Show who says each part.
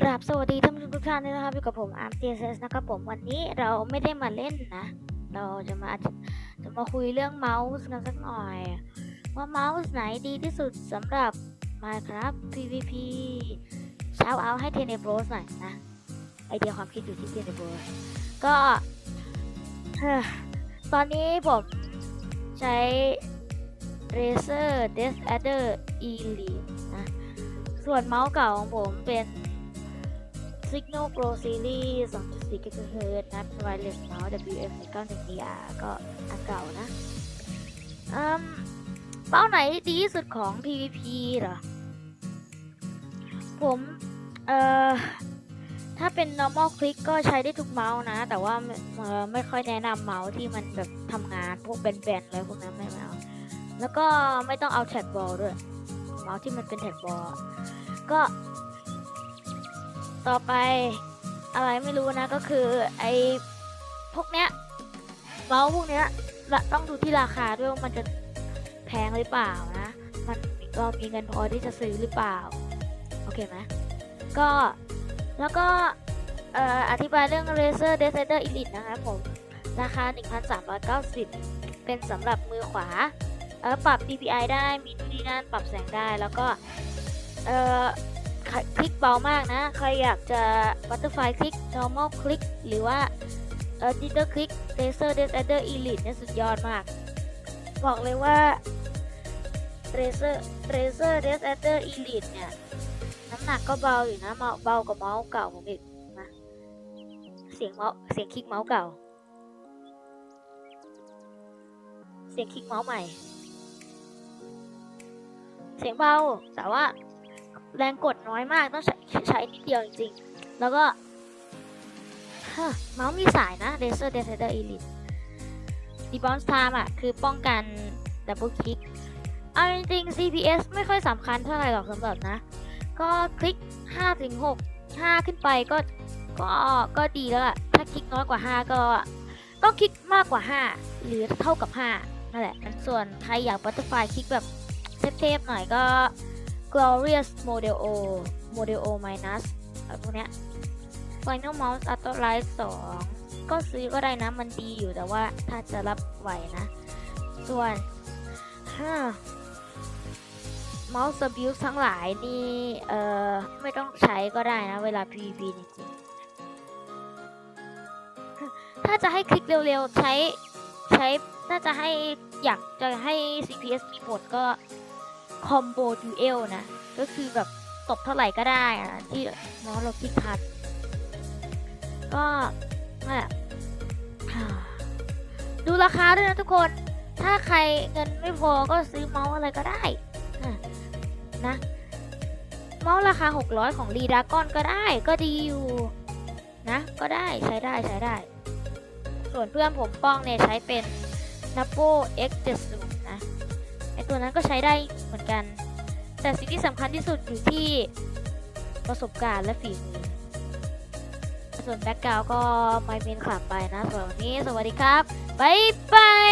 Speaker 1: กราบสวัสดีท่านผู้ชมทุกท่านด้วยนะครับอยู่กับผมอาร์มเจสนะครับผมวันนี้เราไม่ได้มาเล่นนะ เราจะมาจะมาคุยเรื่องเมาส์กันสักหน่อย ว่าเมาส์ไหนดีที่สุดสำหรับ Minecraft PVP เช้าเอาให้เทเนโบรสหน่อยนะไอเดียความคิดอยู่ที่เทเนโบรสก็ตอนนี้ผมใช้ Razer Death Adder Elite นะส่วนเมาส์เก่าของผมเป็น Signal Pro Series 2.4 GHz นะ Wireless Mouse WF 91 DR ก็อันเก่านะอืมเป้าไหนดีที่สุดของ PVP เหรอ ผม เอ่อ ถ้าเป็น normal click ก็ใช้ได้ทุกเมาส์นะ แต่ว่าไม่เอ่อไม่ค่อยแนะนำเมาส์ที่มันแบบทำงาน พวกแบนๆอะไรพวกนั้นไม่เอา แล้วก็ไม่ต้องเอาแท็กบอลด้วย เมาส์ที่มันเป็นแท็กบอลก็ ต่อไปอะไรไม่รู้นะก็คือไอ้พวกเนี้ยเมาส์พวกเนี้ยต้องดูที่ราคาด้วยว่ามันจะแพงหรือเปล่านะ มันเรามีเงินพอที่จะซื้อหรือเปล่า โอเคไหมก็แล้วก็เอ่ออธิบายเรื่อง Razer Decider Elite นะครับผม ราคา 1,390 เป็นสำหรับมือขวาเออปรับ DPI ได้มีนู่นนี่นั่นปรับแสงได้แล้วก็เออ คลิกเบามากนะ ใครอยากจะ butterfly click normal click หรือว่าเอ่อ jitter click laser death adder elite เนี่ยสุดยอดมาก บอกเลยว่า laser laser death adder elite เนี่ยน้ำหนักก็เบาอยู่นะเมาเบากว่าเมาส์เก่าผมอีกนะเสียงเมาส์เสียงคลิกเมาส์เก่า เสียงคลิกเมาส์ใหม่ เสียงเบาแต่ว่า แรงกดน้อยมากต้องใช้ใช้นิดเดียวจริงๆแล้วก็เมาส์มีสายนะ Laser Decider Elite Response Time อะ คือป้องกัน Double Click เอาจริงๆ CPS ไม่ค่อยสำคัญเท่าไหร่หรอกสำหรับนะ ก็คลิก 5 ถึง 6 5 ขึ้นไปก็ก็ก็ดีแล้วล่ะ ถ้าคลิกน้อยกว่า 5 ก็ต้องคลิกมากกว่า 5 หรือเท่ากับ 5 นั่นแหละ ส่วนใครอยาก Butterfly คลิกแบบเทพๆหน่อยก็ Glorious Model O Model O minus อะไรพวกเนี้ย Final Mouse Auto Light 2ก็ซื้อก็ได้นะ มันดีอยู่แต่ว่าถ้าจะรับไหวนะ ส่วนฮ่า Mouse Abuse ทั้งหลายนี่ เอ่อ ไม่ต้องใช้ก็ได้นะ เวลา PVP จริงๆถ้าจะให้คลิกเร็วๆ ใช้ ใช้ถ้าจะให้อยากจะให้ CPS มีผลก็ คอมโบดูเอลนะ ก็คือแบบตบเท่าไหร่ก็ได้อะที่มอสเราคลิทัด ก็นั่นแหละดูราคาด้วยนะทุกคน ถ้าใครเงินไม่พอก็ซื้อเมาส์อะไรก็ได้นะ เมาส์ราคา 600 ของรีดากอนก็ได้ก็ดีอยู่นะ ก็ได้ใช้ได้ใช้ได้ ส่วนเพื่อนผมป้องเนี่ยใช้เป็น n a p o X70 นะไอ ตัวนั้นก็ใช้ได้เหมือนกัน แต่สิ่งที่สำคัญที่สุดอยู่ที่ประสบการณ์และฝีมือ ส่วนแบ็กกราวก็ไม่เป็นขลับไปนะสำหรับวันนี้สวัสดีครับ บ๊ายบาย